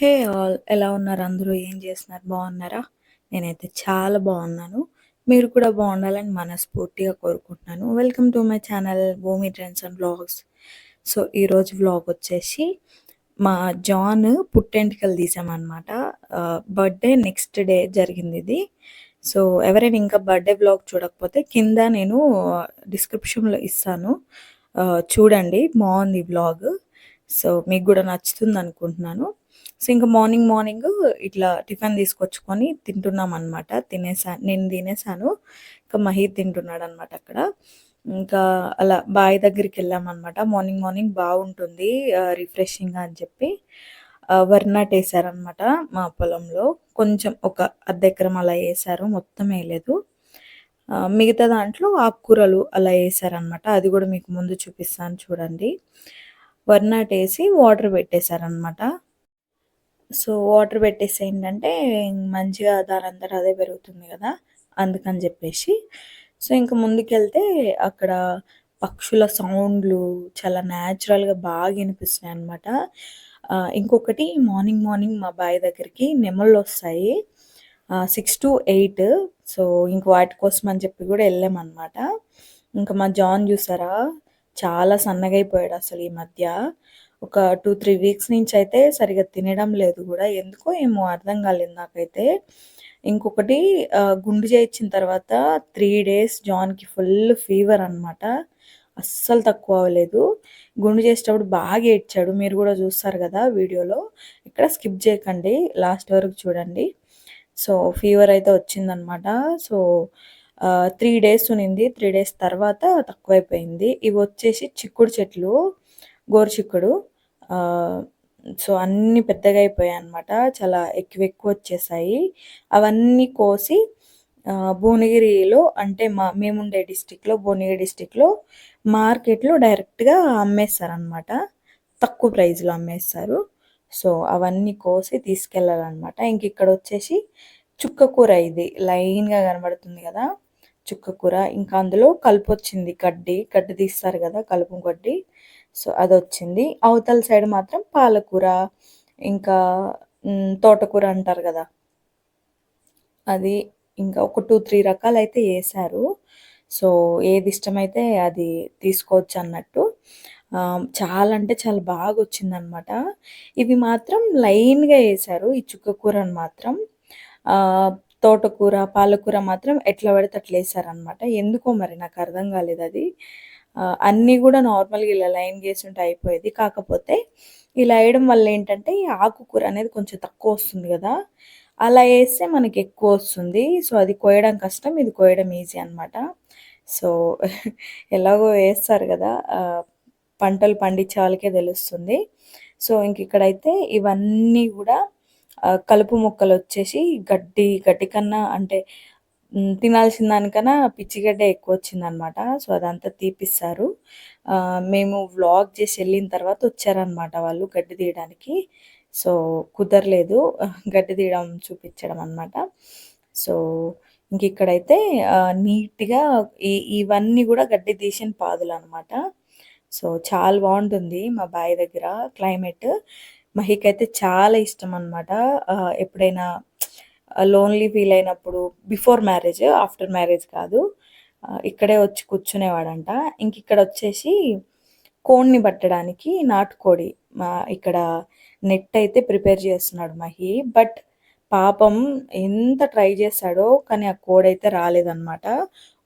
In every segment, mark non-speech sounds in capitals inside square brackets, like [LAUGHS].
Hey all ఎలా ఉన్నారు? అందరూ ఏం చేస్తున్నారు? బాగున్నారా? నేనైతే చాలా బాగున్నాను. మీరు కూడా బాగుండాలని మనస్ఫూర్తిగా కోరుకుంటున్నాను. Welcome to my channel Bhumi trends and blogs so ఈరోజు వ్లాగ్ వచ్చేసి మా జాన్ పుట్టెంటికలు తీసామన్నమాట. బర్త్డే నెక్స్ట్ డే జరిగింది ఇది. సో ఎవరైనా ఇంకా బర్త్డే బ్లాగ్ చూడకపోతే కింద నేను డిస్క్రిప్షన్లో ఇస్తాను. చూడండి బాగుంది బ్లాగ్ సో మీకు కూడా నచ్చుతుంది అనుకుంటున్నాను. సో ఇంకా మార్నింగ్ మార్నింగ్ ఇట్లా టిఫిన్ తీసుకొచ్చుకొని తింటున్నాం అనమాట తినేసా నేను తినేసాను. ఇంకా మహీద్ తింటున్నాడు అనమాట అక్కడ. ఇంకా అలా బావి దగ్గరికి వెళ్ళామన్నమాట. మార్నింగ్ మార్నింగ్ బాగుంటుంది రిఫ్రెషింగ్ అని చెప్పి. ఆ, వేసారనమాట మా పొలంలో. కొంచెం ఒక అర్ధ ఎకరం అలా వేసారు మొత్తం వేయలేదు. మిగతా దాంట్లో ఆకుకూరలు అలా వేసారనమాట అది కూడా మీకు ముందు చూపిస్తాను చూడండి. వరి వేసి వాటర్ పెట్టేశారనమాట సో వాటర్ పెట్టేసి ఏంటంటే మంచిగా దాని అంతటా అదే పెరుగుతుంది కదా అందుకని చెప్పేసి. సో ఇంకా ముందుకెళ్తే అక్కడ పక్షుల సౌండ్లు చాలా న్యాచురల్గా బాగా వినిపిస్తున్నాయి అనమాట ఇంకొకటి మార్నింగ్ మార్నింగ్ మా బాయ్ దగ్గరికి నెమళ్ళు వస్తాయి. Six to eight. సో ఇంక వాటి కోసం అని చెప్పి కూడా వెళ్ళామన్నమాట. ఇంకా మా జాన్ చూసారా? చాలా సన్నగా అయిపోయాడు అసలు ఈ మధ్య. ఒక టూ త్రీ వీక్స్ నుంచి అయితే సరిగా తినడం లేదు కూడా. ఎందుకో ఏమో అర్థం కాలేదు నాకైతే. ఇంకొకటి గుండు చేయించిన తర్వాత త్రీ డేస్ జాన్కి ఫుల్ ఫీవర్ అనమాట అస్సలు తక్కువ అవ్వలేదు. గుండు చేసేటప్పుడు బాగా ఏడ్చాడు. మీరు కూడా చూస్తారు కదా వీడియోలో. ఇక్కడ స్కిప్ చేయకండి. లాస్ట్ వరకు చూడండి. సో ఫీవర్ అయితే వచ్చిందనమాట సో త్రీ డేస్ ఉన్నింది. త్రీ డేస్ తర్వాత తక్కువైపోయింది. ఇవి వచ్చేసి చిక్కుడు చెట్లు. గోరు చిక్కుడు. సో అన్నీ పెద్దగా అయిపోయాయి అనమాట చాలా ఎక్కువ ఎక్కువ వచ్చేసాయి. అవన్నీ కోసి భువనగిరిలో అంటే మా మేముండే డిస్టిక్లో భువనగిరి డిస్టిక్లో మార్కెట్లో డైరెక్ట్గా అమ్మేస్తారనమాట తక్కువ ప్రైస్లో అమ్మేస్తారు. సో అవన్నీ కోసి తీసుకెళ్ళాలన్నమాట. ఇంక ఇక్కడ వచ్చేసి చుక్క కూర ఇది లైన్గా కనబడుతుంది కదా. చుక్క కూర. ఇంకా అందులో కలుపు వచ్చింది గడ్డి. గడ్డి తీస్తారు కదా కలుపు గడ్డి. సో అది వచ్చింది అవతల సైడ్ మాత్రం పాలకూర ఇంకా తోటకూర అంటారు కదా. అది ఇంకా ఒక టూ త్రీ రకాలు అయితే వేశారు సో ఏది ఇష్టమైతే అది తీసుకోవచ్చు అన్నట్టు. చాలా అంటే చాలా బాగా వచ్చిందనమాట ఇవి మాత్రం లైన్గా వేశారు ఈ చుక్క కూరని మాత్రం. తోటకూర పాలకూర మాత్రం ఎట్లా పడితే అట్లా వేసారనమాట ఎందుకో మరి నాకు అర్థం కాలేదు అది అన్నీ కూడా నార్మల్గా ఇలా లైన్ ఉంటే అయిపోయేది. కాకపోతే ఇలా వేయడం వల్ల ఏంటంటే ఈ ఆకుకూర అనేది కొంచెం తక్కువ వస్తుంది కదా. అలా వేస్తే మనకి ఎక్కువ వస్తుంది. సో అది కోయడం కష్టం ఇది కోయడం ఈజీ అన్నమాట. సో [LAUGHS] ఎలాగో వేస్తారు కదా. పంటలు పండించే వాళ్ళకే తెలుస్తుంది. సో ఇంక ఇక్కడైతే ఇవన్నీ కూడా కలుపు మొక్కలు వచ్చేసి గడ్డి గడ్డి కన్నా అంటే తినాల్సిన దానికన్నా పిచ్చిగడ్డ ఎక్కువ వచ్చిందనమాట సో అదంతా తీపిస్తారు. మేము వ్లాగ్ చేసి వెళ్ళిన తర్వాత వచ్చారనమాట వాళ్ళు గడ్డి తీయడానికి. సో కుదరలేదు [LAUGHS] గడ్డి తీయడం చూపించడం అనమాట సో ఇంక ఇక్కడైతే నీట్గా ఈ ఇవన్నీ కూడా గడ్డి తీసిన పాదులు అనమాట సో చాలా బాగుంటుంది మా బావి దగ్గర క్లైమేట్. మహికైతే చాలా ఇష్టం అనమాట ఎప్పుడైనా లోన్లీ ఫీల్ అయినప్పుడు బిఫోర్ మ్యారేజ్ ఆఫ్టర్ మ్యారేజ్ కాదు. ఇక్కడే వచ్చి కూర్చునేవాడంట. ఇంక ఇక్కడ వచ్చేసి కోడిని పట్టడానికి నాటుకోడి మా ఇక్కడ నెట్ అయితే ప్రిపేర్ చేస్తున్నాడు మహి. బట్ పాపం ఎంత ట్రై చేశాడో కానీ ఆ కోడ్ అయితే రాలేదన్నమాట.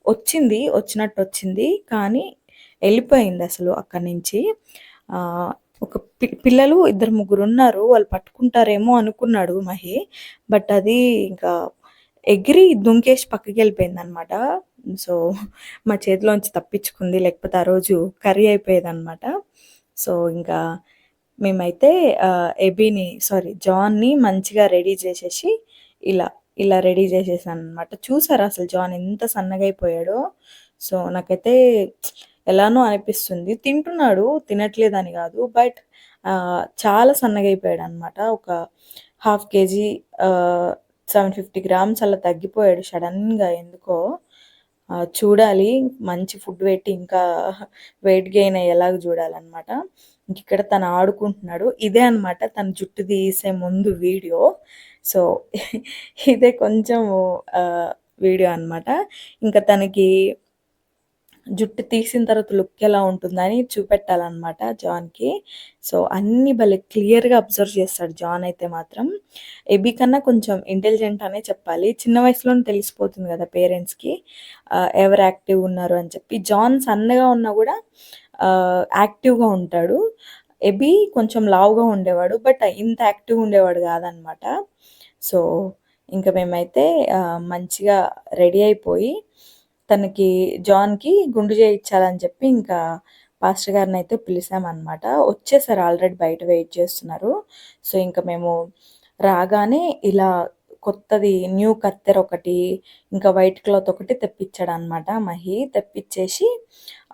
వచ్చింది వచ్చినట్టు వచ్చింది కానీ వెళ్ళిపోయింది అసలు అక్కడి నుంచి. ఒక పి- పిల్లలు ఇద్దరు ముగ్గురు ఉన్నారు వాళ్ళు పట్టుకుంటారేమో అనుకున్నాడు మహి. బట్ అది ఇంకా ఎగిరి దుంకేసి పక్కకి వెళ్ళిపోయింది అనమాట సో మా చేతిలోంచి తప్పించుకుంది లేకపోతే ఆ రోజు కర్రీ అయిపోయేది అనమాట సో ఇంకా మేమైతే ఎబీని సారీ జాన్ని మంచిగా రెడీ చేసేసి ఇలా ఇలా రెడీ చేసేసాను అనమాట చూసారా అసలు జాన్ ఎంత సన్నగా అయిపోయాడో. సో నాకైతే ఎలానో అనిపిస్తుంది. తింటున్నాడు తినట్లేదని కాదు బట్ చాలా సన్నగా అయిపోయాడు అనమాట ఒక half KG seven fifty grams అలా తగ్గిపోయాడు సడన్గా ఎందుకో. చూడాలి మంచి ఫుడ్ పెట్టి ఇంకా వెయిట్ గెయిన్ అయ్యేలాగా చూడాలన్నమాట. ఇక్కడ తను ఆడుకుంటున్నాడు. ఇదే అనమాట తన జుట్టు తీసే ముందు వీడియో. సో ఇదే కొంచెం వీడియో అనమాట ఇంకా తనకి జుట్టు తీసిన తర్వాత లుక్ ఎలా ఉంటుందని చూపెట్టాలన్నమాట జాన్కి. సో అన్ని భలే క్లియర్గా అబ్జర్వ్ చేస్తాడు జాన్ అయితే మాత్రం. ఎబీ కన్నా కొంచెం ఇంటెలిజెంట్ అనే చెప్పాలి. చిన్న వయసులోనే తెలిసిపోతుంది కదా పేరెంట్స్కి. ఎవరు యాక్టివ్ ఉన్నారు అని చెప్పి. జాన్ సన్నగా ఉన్నా కూడా యాక్టివ్గా ఉంటాడు. ఎబి కొంచెం లావుగా ఉండేవాడు బట్ ఇంత యాక్టివ్ ఉండేవాడు కాదనమాట సో ఇంకా మేమైతే మంచిగా రెడీ అయిపోయి తనకి జాన్కి గుండు చేయించాలని చెప్పి ఇంకా పాస్టర్ గారిని అయితే పిలిచామన్నమాట వచ్చేసారు ఆల్రెడీ బయట వెయిట్ చేస్తున్నారు. సో ఇంకా మేము రాగానే ఇలా కొత్తది న్యూ కత్తెర ఒకటి ఇంకా వైట్ క్లాత్ ఒకటి తెప్పించాడు అనమాట మహి. తెప్పించేసి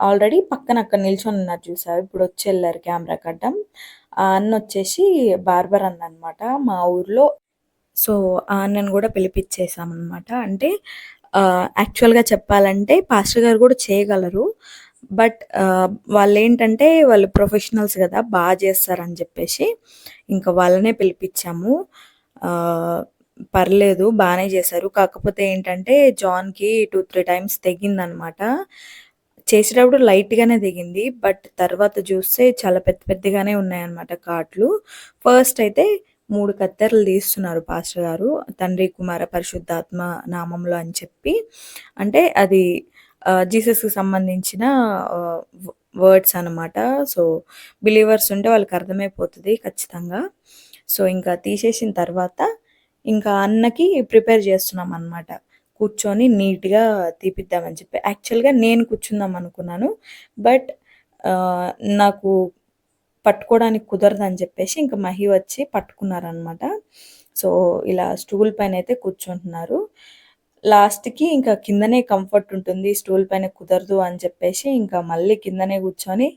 ఆల్రెడీ పక్కన అక్కడ నిల్చొని ఉన్నారు చూసారు ఇప్పుడు వచ్చి వెళ్ళారు కెమెరా కట్టడం ఆ అన్న వచ్చేసి బార్బర్ అన్న అనమాట మా ఊర్లో. సో ఆ అన్నను కూడా పిలిపించేసామన్నమాట అంటే యాక్చువల్గా చెప్పాలంటే పాస్టర్ గారు కూడా చేయగలరు. బట్ వాళ్ళు ఏంటంటే వాళ్ళు ప్రొఫెషనల్స్ కదా బాగా చేస్తారని చెప్పేసి ఇంకా వాళ్ళనే పిలిపించాము. పర్లేదు బాగానే చేశారు. కాకపోతే ఏంటంటే జాన్కి టూ త్రీ టైమ్స్ తెగిందనమాట చేసేటప్పుడు లైట్గానే దిగింది బట్ తర్వాత చూస్తే చాలా పెద్ద పెద్దగానే ఉన్నాయన్నమాట కాట్లు ఫస్ట్ అయితే మూడు కత్తెరలు తీస్తున్నారు పాస్టర్ గారు. తండ్రి కుమార పరిశుద్ధాత్మ నామంలో అని చెప్పి. అంటే అది జీసస్కి సంబంధించిన వర్డ్స్ అనమాట సో బిలీవర్స్ ఉంటే వాళ్ళకి అర్థమైపోతుంది ఖచ్చితంగా. సో ఇంకా తీసేసిన తర్వాత ఇంకా అన్నకి ప్రిపేర్ చేస్తున్నాం అనమాట కూర్చొని నీట్గా తీపిద్దామని చెప్పి. యాక్చువల్గా నేను కూర్చుందాం అనుకున్నాను. బట్ నాకు పట్టుకోవడానికి కుదరదు అని చెప్పేసి ఇంకా మహి వచ్చి పట్టుకున్నారనమాట సో ఇలా స్టూల్ పైన అయితే కూర్చుంటున్నారు లాస్ట్‌కి ఇంకా కిందనే కంఫర్ట్ ఉంటుంది. స్టూల్ పైన కుదరదు అని చెప్పేసి ఇంకా మళ్ళీ కిందనే కూర్చొని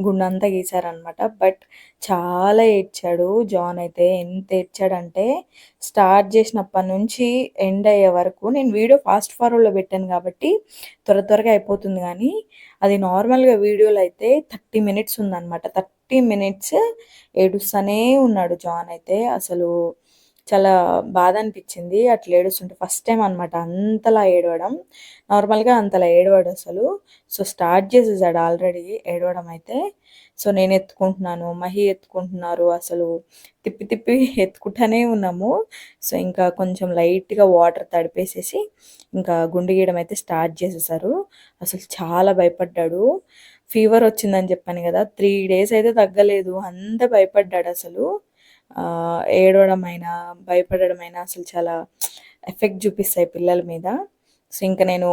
గుండంతా గీశారనమాట. బట్ చాలా ఏడ్చాడు జాన్ అయితే. ఎంత ఏడ్చాడంటే స్టార్ట్ చేసినప్పటి నుంచి ఎండ్ అయ్యే వరకు నేను వీడియో ఫాస్ట్ ఫార్వర్డ్‌లో పెట్టాను కాబట్టి త్వర త్వరగా అయిపోతుంది కానీ అది నార్మల్‌గా వీడియోలో అయితే థర్టీ మినిట్స్ ఉందనమాట. థర్టీ ఫిఫ్టీ మినిట్స్ ఏడుస్తూనే ఉన్నాడు జాన్. అయితే. అసలు చాలా బాధ అనిపించింది. అట్లా ఏడుస్తుంటే ఫస్ట్ టైం అనమాట అంతలా ఏడవడం. నార్మల్గా అంతలా ఏడవాడు అసలు. సో స్టార్ట్ చేసేసాడు ఆల్రెడీ ఏడవడం అయితే. సో నేను ఎత్తుకుంటున్నాను మహి ఎత్తుకుంటున్నారు అసలు. తిప్పి తిప్పి ఎత్తుకుంటానే ఉన్నాము. సో ఇంకా కొంచెం లైట్గా వాటర్ తడిపేసేసి ఇంకా గుండు గీయడం అయితే స్టార్ట్ చేసేసారు. అసలు చాలా భయపడ్డాడు. ఫీవర్ వచ్చిందని చెప్పాను కదా త్రీ డేస్ అయితే తగ్గలేదు. అంత భయపడ్డాడు అసలు. ఏడవడం అయినా భయపడడం అయినా అసలు చాలా ఎఫెక్ట్ చూపిస్తాయి పిల్లల మీద. సో ఇంకా నేను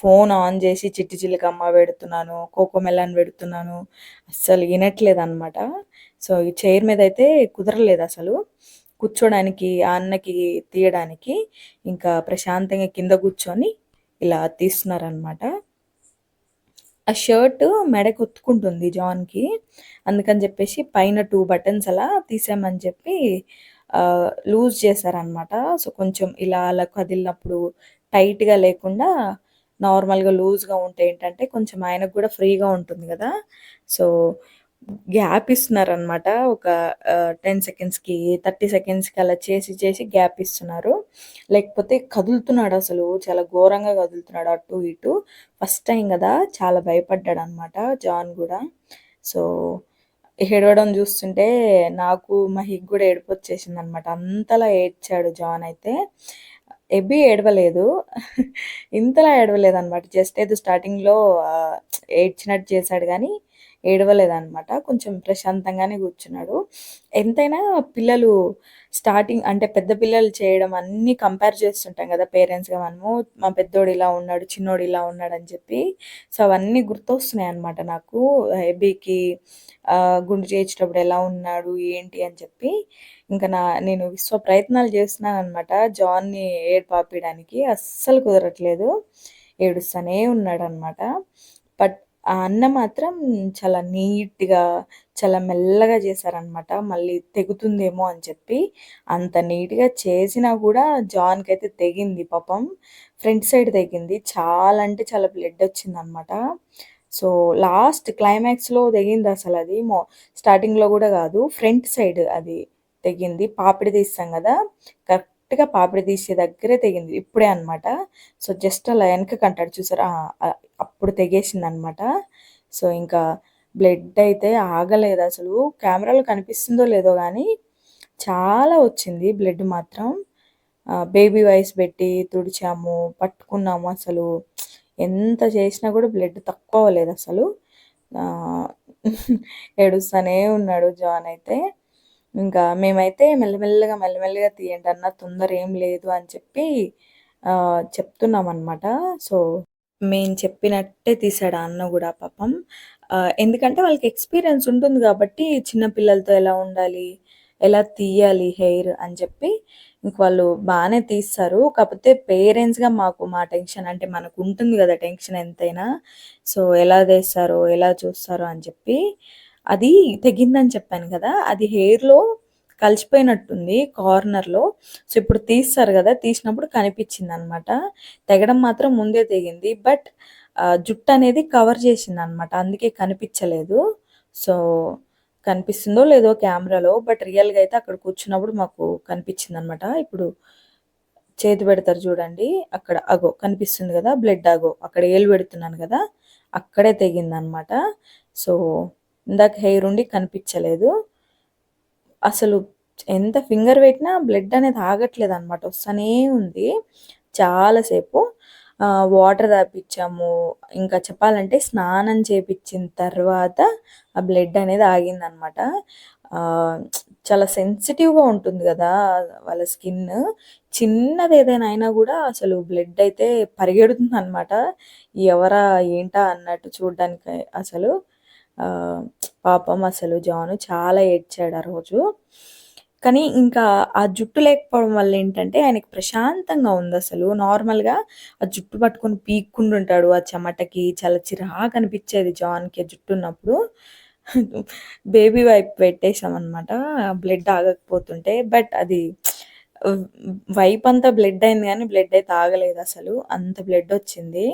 ఫోన్ ఆన్ చేసి చిట్టి చిల్లికమ్మ పెడుతున్నాను కోకో మెలాన్ పెడుతున్నాను అస్సలు వినట్లేదు అనమాట సో ఈ చైర్ మీద అయితే కుదరలేదు అసలు. కూర్చోడానికి ఆ అన్నకి తీయడానికి ఇంకా ప్రశాంతంగా కింద కూర్చొని ఇలా తీస్తున్నారనమాట ఆ షర్ట్ మెడకు ఒత్తుకుంటుంది జాన్కి. అందుకని చెప్పేసి పైన టూ బటన్స్ అలా తీసామని చెప్పి లూజ్ చేశారనమాట సో కొంచెం ఇలా అలా కదిలినప్పుడు టైట్గా లేకుండా నార్మల్గా లూజ్గా ఉంటే ఏంటంటే కొంచెం ఆయనకు కూడా ఫ్రీగా ఉంటుంది కదా. సో గ్యాప్ ఇస్తున్నారనమాట ఒక టెన్ సెకండ్స్కి థర్టీ సెకండ్స్కి అలా చేసి చేసి గ్యాప్ ఇస్తున్నారు. లేకపోతే కదులుతున్నాడు అసలు. చాలా ఘోరంగా కదులుతున్నాడు అటు ఇటు. ఫస్ట్ టైం కదా చాలా భయపడ్డాడు అనమాట జాన్ కూడా. సో ఏడవడం చూస్తుంటే నాకు మహిక్ కూడా ఏడుపు వచ్చేసింది అనమాట అంతలా ఏడ్చాడు జాన్ అయితే. ఎబ్బి ఏడవలేదు. ఇంతలా ఏడవలేదు అనమాట జస్ట్ ఏదో స్టార్టింగ్లో ఏడ్చినట్టు చేశాడు కానీ ఏడవలేదనమాట కొంచెం ప్రశాంతంగానే కూర్చున్నాడు. ఎంతైనా పిల్లలు స్టార్టింగ్ అంటే పెద్ద పిల్లలు చేయడం అన్నీ కంపేర్ చేస్తుంటాం కదా పేరెంట్స్గా మనము. మా పెద్దోడు ఇలా ఉన్నాడు చిన్నోడు ఇలా ఉన్నాడు అని చెప్పి. సో అవన్నీ గుర్తొస్తున్నాయి అనమాట నాకు. హెబీకి గుండు చేయించేటప్పుడు ఎలా ఉన్నాడు ఏంటి అని చెప్పి. ఇంకా నా నేను విశ్వ ప్రయత్నాలు చేస్తున్నాను అనమాట జాన్ని ఏడ్ పాపించడానికి అస్సలు కుదరట్లేదు. ఏడుస్తూనే ఉన్నాడు అనమాట ఆ అన్న మాత్రం చాలా నీట్‌గా, చాలా మెల్లగా చేశారనమాట. మళ్ళీ తెగుతుందేమో అని చెప్పి. అంత నీట్‌గా చేసినా కూడా జాన్‌కైతే తెగింది పాపం. ఫ్రంట్ సైడ్ తెగింది. చాలా అంటే చాలా బ్లడ్ వచ్చిందనమాట. సో లాస్ట్ క్లైమాక్స్‌లో తెగింది అసలు అది మో స్టార్టింగ్‌లో కూడా కాదు ఫ్రంట్ సైడ్ అది తెగింది. పాపిడి తీస్తాం కదా కరెక్ట్ కరెక్ట్‌గా పాపిడి తీసే దగ్గరే తెగింది. ఇప్పుడే అనమాట సో జస్ట్ అలా వెనకకంటాడు చూసారా? అప్పుడు తెగేసింది అనమాట సో ఇంకా బ్లడ్ అయితే ఆగలేదు అసలు కెమెరాలో కనిపిస్తుందో లేదో కానీ చాలా వచ్చింది బ్లడ్ మాత్రం. బేబీ వైస్ పెట్టి తుడిచాము, పట్టుకున్నాము అసలు. ఎంత చేసినా కూడా బ్లడ్ తక్కువ లేదు అసలు ఏడుస్తూనే ఉన్నాడు జాన్ అయితే. ఇంకా మేమైతే మెల్లమెల్లగా, మెల్లమెల్లగా తీయండి అన్న తొందర ఏం లేదు అని చెప్పి చెప్తున్నాం చెప్తున్నామనమాట. సో, మేము చెప్పినట్టే తీసాడు అన్న కూడా పాపం. ఎందుకంటే వాళ్ళకి ఎక్స్‌పీరియన్స్ ఉంటుంది కాబట్టి చిన్న పిల్లలతో ఎలా ఉండాలి, ఎలా తీయాలి హెయిర్ అని చెప్పి ఇంక వాళ్ళు బాగానే తీస్తారు. కాకపోతే పేరెంట్స్‌గా మాకు మా టెన్షన్ అంటే మనకు ఉంటుంది కదా టెన్షన్ ఎంతైనా. సో, ఎలా తీస్తారో, ఎలా చూస్తారో అని చెప్పి. అది తెగిందని చెప్పాను కదా అది హెయిర్‌లో కలిసిపోయినట్టుంది కార్నర్‌లో. సో, ఇప్పుడు తీస్తారు కదా తీసినప్పుడు కనిపించింది అనమాట తెగడం మాత్రం ముందే తెగింది. బట్ జుట్టు అనేది కవర్ చేసింది అనమాట అందుకే కనిపించలేదు సో, కనిపిస్తుందో లేదో కెమెరాలో బట్ రియల్‌గా అయితే అక్కడ కూర్చున్నప్పుడు మాకు కనిపిచ్చిందనమాట. ఇప్పుడు చేతి పెడతారు చూడండి. అక్కడ అగో కనిపిస్తుంది కదా బ్లడ్ అగో అక్కడ ఏలు పెడుతున్నాను కదా అక్కడే తెగిందనమాట. సో, ఇందాక హెయిర్ ఉండి కనిపించలేదు అసలు ఎంత ఫింగర్ పెట్టినా బ్లడ్ అనేది ఆగట్లేదు అనమాట వస్తానే ఉంది. చాలాసేపు వాటర్ తాపించాము ఇంకా చెప్పాలంటే స్నానం చేపించిన తర్వాత ఆ బ్లడ్ అనేది ఆగిందనమాట. చాలా సెన్సిటివ్‌గా ఉంటుంది కదా వాళ్ళ స్కిన్. చిన్నది ఏదైనా అయినా కూడా అసలు బ్లడ్ అయితే పరిగెడుతుంది అనమాట ఎవరా? ఏంటా? అన్నట్టు చూడడానికి అసలు. పాపం అసలు జాను చాలా ఏడ్చాడు ఆ రోజు. కానీ ఇంకా ఆ జుట్టు లేకపోవడం వల్ల ఏంటంటే ఆయనకి ప్రశాంతంగా ఉంది అసలు నార్మల్‌గా ఆ జుట్టు పట్టుకొని పీక్కుంటుంటాడు. ఆ చెమటకి చాలా చిరాకనిపిచ్చేది జాన్‌కి ఆ జుట్టు ఉన్నప్పుడు బేబీ వైప్ పెట్టేసామనమాట. బ్లడ్ ఆగకపోతుంటే. బట్ అది వైప్ అంతా బ్లడ్ అయింది కానీ బ్లడ్ అయితే ఆగలేదసలు. అంత బ్లడ్ వచ్చింది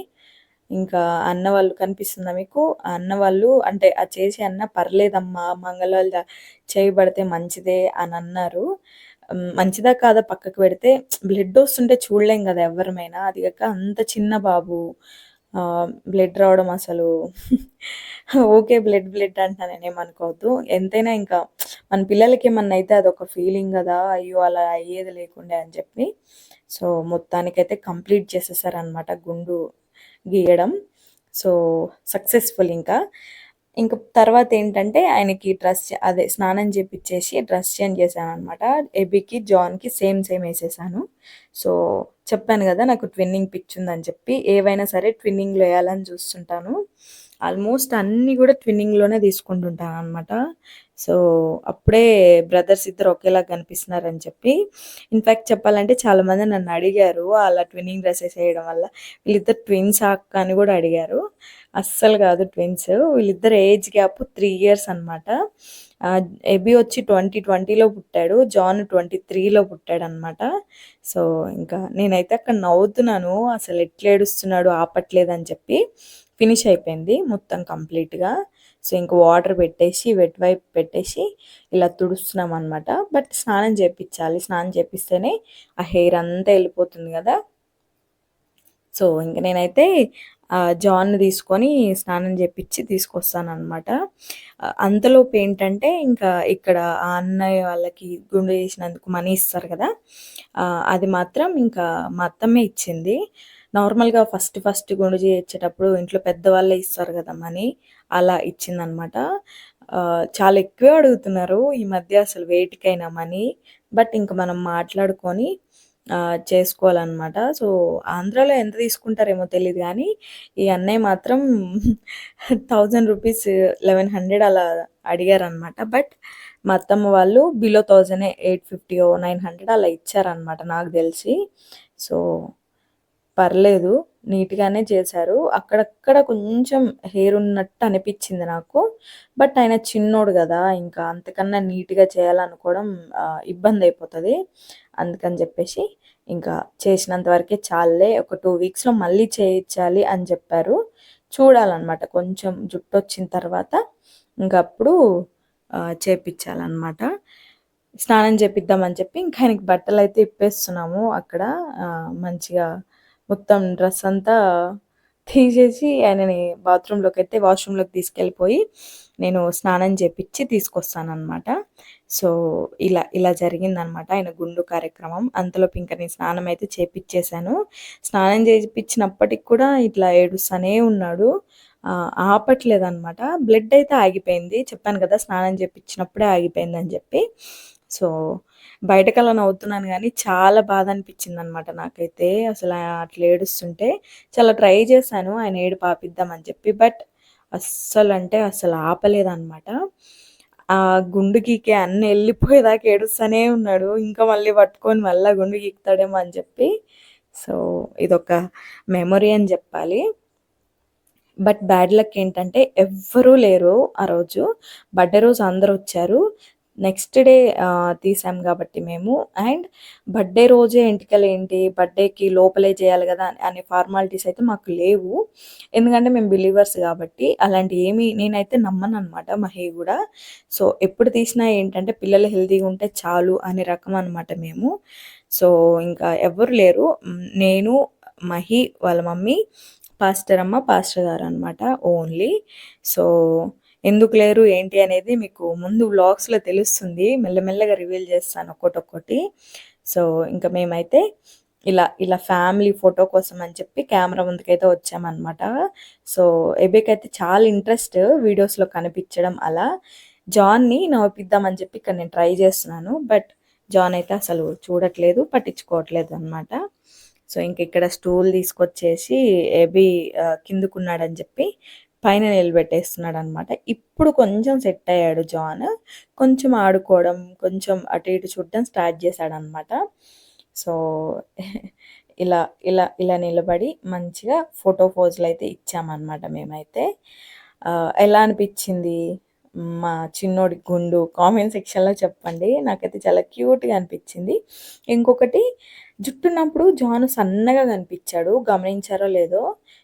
ఇంకా అన్న వాళ్ళు కనిపిస్తుందా మీకు? ఆ అన్న వాళ్ళు అంటే ఆ చేసి అన్న "పర్లేదమ్మా మంగళవాళ్ళు చేయబడితే మంచిదే" అని అన్నారు మంచిదా కాదా పక్కకు పెడితే బ్లడ్ వస్తుంటే చూడలేం కదా ఎవ్వరమైనా. అది కాక అంత చిన్న బాబు. బ్లడ్ రావడం అసలు [LAUGHS] ఓకే. బ్లడ్ బ్లడ్ నేనేం అనుకోవద్దు ఎంతైనా ఇంకా మన పిల్లలకి ఏమన్నా అయితే అదొక ఫీలింగ్ కదా అయ్యో! అలా అయ్యేది లేకుండే అని చెప్పి. సో, మొత్తానికైతే కంప్లీట్ చేసేసారనమాట గుండు గీయడం. సో, సక్సెస్‌ఫుల్ ఇంకా. ఇంక తర్వాతేంటంటే ఆయనకి డ్రెస్ అదే స్నానం చేపిచ్చేసి డ్రెస్ చేంజ్ చేశాను అనమాట ఎబికి జాన్‌కి సేమ్ సేమ్ వేసేసాను సో, చెప్పాను కదా నాకు ట్విన్నింగ్ పిచ్చిందని చెప్పి. ఏవైనా సరే ట్విన్నింగ్‌లో వేయాలని చూస్తుంటాను. ఆల్మోస్ట్ అన్నీ కూడా ట్విన్నింగ్‌లోనే తీసుకుంటుంటాననమాట. సో, అప్పుడే బ్రదర్స్ ఇద్దరు ఒకేలాగా కనిపిస్తున్నారని చెప్పి. ఇన్‌ఫాక్ట్ చెప్పాలంటే చాలామంది నన్నడిగారు అలా ట్విన్నింగ్ డ్రెస్సెస్ వేయడం వల్ల. వీళ్ళిద్దరు ట్విన్స్ అక్క అని కూడా అడిగారు. అస్సలు కాదు ట్విన్స్. వీళ్ళిద్దరు ఏజ్ గ్యాప్ త్రీ ఇయర్స్ అనమాట. ఆహ్, ఎబీ వచ్చి 2020లో పుట్టాడు. జాన్ ట్వంటీ త్రీలో పుట్టాడు అనమాట సో, ఇంకా నేనైతే అక్కడ నవ్వుతున్నాను. అసలు ఎట్లా ఏడుస్తున్నాడు ఆపట్లేదని చెప్పి. ఫినిష్ అయిపోయింది మొత్తం కంప్లీట్‌గా. సో, ఇంక వాటర్ పెట్టేసి వెట్ వైప్ పెట్టేసి ఇలా తుడుస్తున్నాం అనమాట బట్ స్నానం చేపించాలి స్నానం చేపిస్తేనే ఆ హెయిర్ అంతా వెళ్ళిపోతుంది కదా సో, ఇంక నేనైతే జాన్ తీసుకొని స్నానం చేపిచ్చి తీసుకొస్తాననమాట. ఆహ్, అంతలోపు ఏంటంటే ఇంకా ఇక్కడ ఆ అన్నయ్య వాళ్ళకి గుండు చేసినందుకు మనీ ఇస్తారు కదా అది మాత్రం ఇంకా మా అత్తమ్మే ఇచ్చింది. నార్మల్‌గా ఫస్ట్ ఫస్ట్ గుండు చేయించేటప్పుడు ఇంట్లో పెద్దవాళ్ళే ఇస్తారు కదా మనీ. అలా ఇచ్చిందనమాట. చాలా ఎక్కువ అడుగుతున్నారు ఈ మధ్య అసలు వేటికైనా మనీ. బట్ ఇంక మనం మాట్లాడుకొని చేసుకోవాలన్నమాట చేసుకోవాలనమాట. సో, ఆంధ్రాలో ఎంత తీసుకుంటారేమో తెలియదు కానీ ఈ అన్నయ్య మాత్రం [LAUGHS] థౌజండ్ రూపీస్ 1100 అలా అడిగారనమాట. బట్ మా అత్తమ్మ వాళ్ళు బిలో 1000ఏ 850 900 అలా ఇచ్చారనమాట నాకు తెలిసి. సో, పర్లేదు నీట్‌గానే చేశారు. అక్కడక్కడ కొంచెం హెయిర్ ఉన్నట్టు అనిపించింది నాకు. బట్ ఆయన చిన్నోడు కదా ఇంకా అంతకన్నా నీట్‌గా చేయాలనుకోవడం ఇబ్బంది అయిపోతుంది అందుకని చెప్పేసి ఇంకా చేసినంత వరకే చాలే ఒక టూ వీక్స్‌లో మళ్ళీ చేయించాలి అని చెప్పారు. చూడాలన్నమాట కొంచెం జుట్టు వచ్చిన తర్వాత ఇంకప్పుడు చేపించాలన్నమాట స్నానం చేపిద్దామని చెప్పి ఇంకా ఆయనకి బట్టలు అయితే ఇప్పేస్తున్నాము అక్కడ మంచిగా మొత్తం డ్రెస్ అంతా తీసేసి ఆయనని బాత్రూంలోకి అయితే వాష్రూమ్లోకి తీసుకెళ్ళిపోయి నేను స్నానం చేపించి తీసుకొస్తానమాట సో ఇలా ఇలా జరిగిందనమాట ఆయన గుండు కార్యక్రమం. అంతలో ఇంకా నేను స్నానం అయితే చేపించేశాను స్నానం చేపించినప్పటికి కూడా ఇట్లా ఏడుస్తూనే ఉన్నాడు. ఆపట్లేదు అనమాట బ్లడ్ అయితే ఆగిపోయింది. చెప్పాను కదా స్నానం చేపించినప్పుడే ఆగిపోయింది అని చెప్పి. సో బయటకల్లా నవ్వుతున్నాను కానీ చాలా బాధ అనిపించింది అనమాట నాకైతే. అసలు అట్లా ఏడుస్తుంటే చాలా ట్రై చేశాను ఆయన ఏడు పాపిద్దామని చెప్పి బట్ అస్సలు అంటే అసలు ఆపలేదన్నమాట ఆ గుండు గీకే అన్ని వెళ్ళిపోయేదాకా ఏడుస్తూనే ఉన్నాడు ఇంకా మళ్ళీ పట్టుకొని మళ్ళీ గుండు గీకుతాడేమో అని చెప్పి. సో ఇదొక మెమొరీ అని చెప్పాలి. బట్ బ్యాడ్ లక్ ఏంటంటే ఎవ్వరూ లేరు ఆ రోజు. బర్త్డే రోజు అందరూ వచ్చారు నెక్స్ట్ డే తీసాం కాబట్టి మేము. అండ్ బర్త్డే రోజే ఎంటికలు ఏంటి? బర్త్డేకి లోపలే చేయాలి కదా అనే ఫార్మాలిటీస్ అయితే మాకు లేవు. ఎందుకంటే మేము బిలీవర్స్ కాబట్టి అలాంటి ఏమి నేనైతే నమ్మను అనమాట మహి కూడా. సో ఎప్పుడు తీసినా ఏంటంటే పిల్లలు హెల్తీగా ఉంటే చాలు అనే రకం అనమాట మేము. సో ఇంకా ఎవరు లేరు. నేను మహి వాళ్ళ మమ్మీ పాస్టర్ అమ్మ పాస్టర్ గారు అనమాట ఓన్లీ సో ఎందుకు లేరు ఏంటి అనేది మీకు ముందు వ్లాగ్స్లో తెలుస్తుంది. మెల్లమెల్లగా రివీల్ చేస్తాను ఒక్కొక్కటి సో ఇంకా మేమైతే ఇలా ఇలా ఫ్యామిలీ ఫోటో కోసం అని చెప్పి కెమెరా ముందుకైతే వచ్చామన్నమాట. సో ఎబేక్ అయితే చాలా ఇంట్రెస్ట్ వీడియోస్లో కనిపించడం అలా. జాన్ని నవ్విద్దామని చెప్పి ఇక్కడ నేను ట్రై చేస్తున్నాను. బట్ జాన్ అయితే అసలు చూడట్లేదు పట్టించుకోవట్లేదు అనమాట సో ఇంక ఇక్కడ స్టూల్ తీసుకొచ్చేసి ఏబీ కిందుకున్నాడని చెప్పి పైన నిలబెట్టేస్తున్నాడు అనమాట ఇప్పుడు కొంచెం సెట్ అయ్యాడు జాన్. కొంచెం ఆడుకోవడం కొంచెం అటు ఇటు చూడడం స్టార్ట్ చేశాడు అనమాట సో ఇలా ఇలా ఇలా నిలబడి మంచిగా ఫోటో పోజులు అయితే ఇచ్చామన్నమాట మేమైతే. ఎలా అనిపించింది? మా చిన్నోడి గుండు కామెంట్ సెక్షన్లో చెప్పండి. నాకైతే చాలా క్యూట్గా అనిపించింది. ఇంకొకటి జుట్టున్నప్పుడు జాను సన్నగా కనిపించాడు. గమనించారో లేదో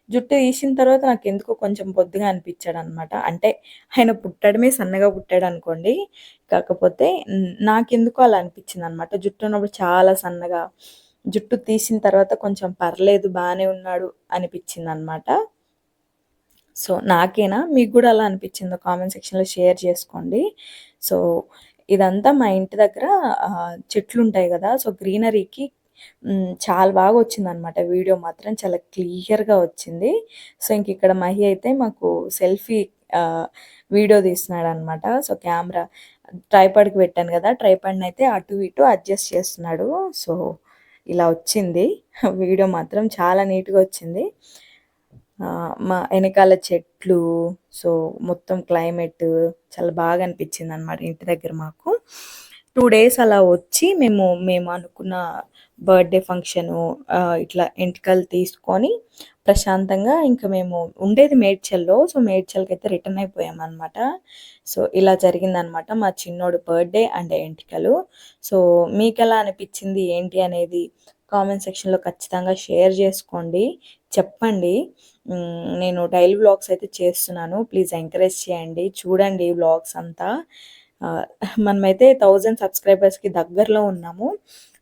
జుట్టు తీసిన తర్వాత నాకు ఎందుకో కొంచెం బొద్దుగా అనిపించాడు అనమాట అంటే ఆయన పుట్టడమే సన్నగా పుట్టాడు అనుకోండి కాకపోతే నాకెందుకో అలా అనిపించింది అనమాట జుట్టు ఉన్నప్పుడు చాలా సన్నగా జుట్టు తీసిన తర్వాత కొంచెం పర్లేదు బాగానే ఉన్నాడు అనిపించింది అనమాట సో నాకేనా? మీకు కూడా అలా అనిపించిందో? కామెంట్ సెక్షన్లో షేర్ చేసుకోండి. సో ఇదంతా మా ఇంటి దగ్గర చెట్లు ఉంటాయి కదా. సో గ్రీనరీకి చాలా బాగా వచ్చింది అనమాట వీడియో మాత్రం చాలా క్లియర్‌గా వచ్చింది. సో, ఇంక ఇక్కడ మహి అయితే మాకు సెల్ఫీ వీడియో తీస్తున్నాడు అనమాట సో, కెమెరా ట్రైపాడ్‌కి పెట్టాను కదా ట్రైపాడ్‌ని అయితే అటు ఇటు అడ్జస్ట్ చేస్తున్నాడు. సో, ఇలా వచ్చింది. [LAUGHS] వీడియో మాత్రం చాలా నీట్‌గా వచ్చింది. మా వెనకాల చెట్లు, సో, మొత్తం క్లైమేట్ చాలా బాగా అనిపించింది అనమాట ఇంటి దగ్గర మాకు. టూ డేస్ అలా వచ్చి మేము మేము అనుకున్న బర్త్‌డే ఫంక్షను ఇట్లా ఎంటికలు తీసుకొని ప్రశాంతంగా ఇంకా మేము ఉండేది మేడ్చల్‌లో. సో, మేడ్చల్‌కైతే రిటర్న్ అయిపోయామనమాట. సో, ఇలా జరిగిందనమాట మా చిన్నోడు బర్త్‌డే అండ్ ఎంటికలు. సో, మీకు ఎలా అనిపించింది ఏంటి అనేది కామెంట్ సెక్షన్‌లో ఖచ్చితంగా షేర్ చేసుకోండి. చెప్పండి. నేను డైలీ వ్లాగ్స్ అయితే చేస్తున్నాను. ప్లీజ్ ఎంకరేజ్ చేయండి. చూడండి వ్లాగ్స్ అంతా. మనమైతే థౌజండ్ సబ్స్క్రైబర్స్‌కి దగ్గరలో ఉన్నాము.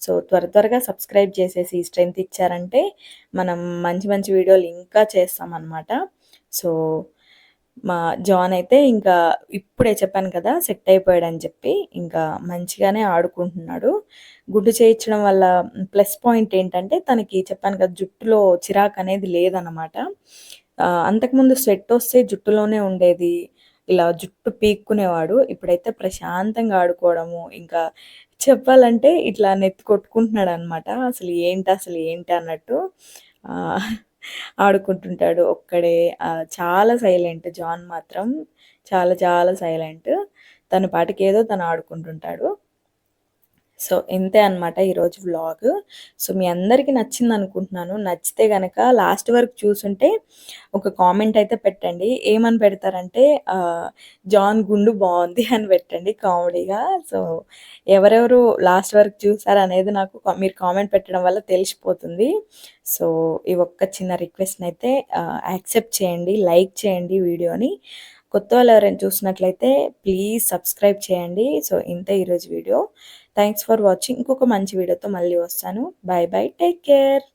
సో త్వర త్వరగా సబ్స్క్రైబ్ చేసేసి స్ట్రెంత్ ఇచ్చారంటే మనం మంచి మంచి వీడియోలు ఇంకా చేస్తామన్నమాట. సో మా జాన్ అయితే ఇంకా ఇప్పుడే చెప్పాను కదా సెట్ అయిపోయాడని చెప్పి ఇంకా మంచిగానే ఆడుకుంటున్నాడు. గుడ్డు చేయించడం వల్ల ప్లస్ పాయింట్ ఏంటంటే తనకి చెప్పాను కదా జుట్టులో చిరాకు అనేది లేదన్నమాట. అంతకుముందు స్వెట్ వస్తే జుట్టులోనే ఉండేది. ఇలా జుట్టు పీక్కునేవాడు. ఇప్పుడైతే ప్రశాంతంగా ఆడుకోవడము ఇంకా చెప్పాలంటే ఇట్లా నెత్తి కొట్టుకుంటున్నాడు అనమాట అసలు ఏంటి అసలు ఏంటి అన్నట్టు ఆడుకుంటుంటాడు ఒక్కడే. చాలా సైలెంట్ జాన్ మాత్రం. చాలా చాలా సైలెంట్. తన పాటికి ఏదో తను ఆడుకుంటుంటాడు. సో ఇంతే అనమాట ఈరోజు వ్లాగ్. సో మీ అందరికీ నచ్చింది అనుకుంటున్నాను. నచ్చితే గనక లాస్ట్ వరకు చూసుంటే ఒక కామెంట్ అయితే పెట్టండి. ఏమని పెడతారంటే జాన్ గుండు బాగుంది [LAUGHS] అని పెట్టండి కామెడీగా. సో ఎవరెవరు లాస్ట్ వరకు చూసారు అనేది నాకు మీరు కామెంట్ పెట్టడం వల్ల తెలిసిపోతుంది. సో ఈ ఒక్క చిన్న రిక్వెస్ట్ని అయితే యాక్సెప్ట్ చేయండి లైక్ చేయండి వీడియోని. కొత్త వాళ్ళు ఎవరైనా చూసినట్లయితే ప్లీజ్ సబ్స్క్రైబ్ చేయండి. సో ఇంతే ఈరోజు వీడియో. థ్యాంక్స్ ఫర్ వాచింగ్ ఇంకొక మంచి వీడియోతో మళ్ళీ వస్తాను. Bye bye take care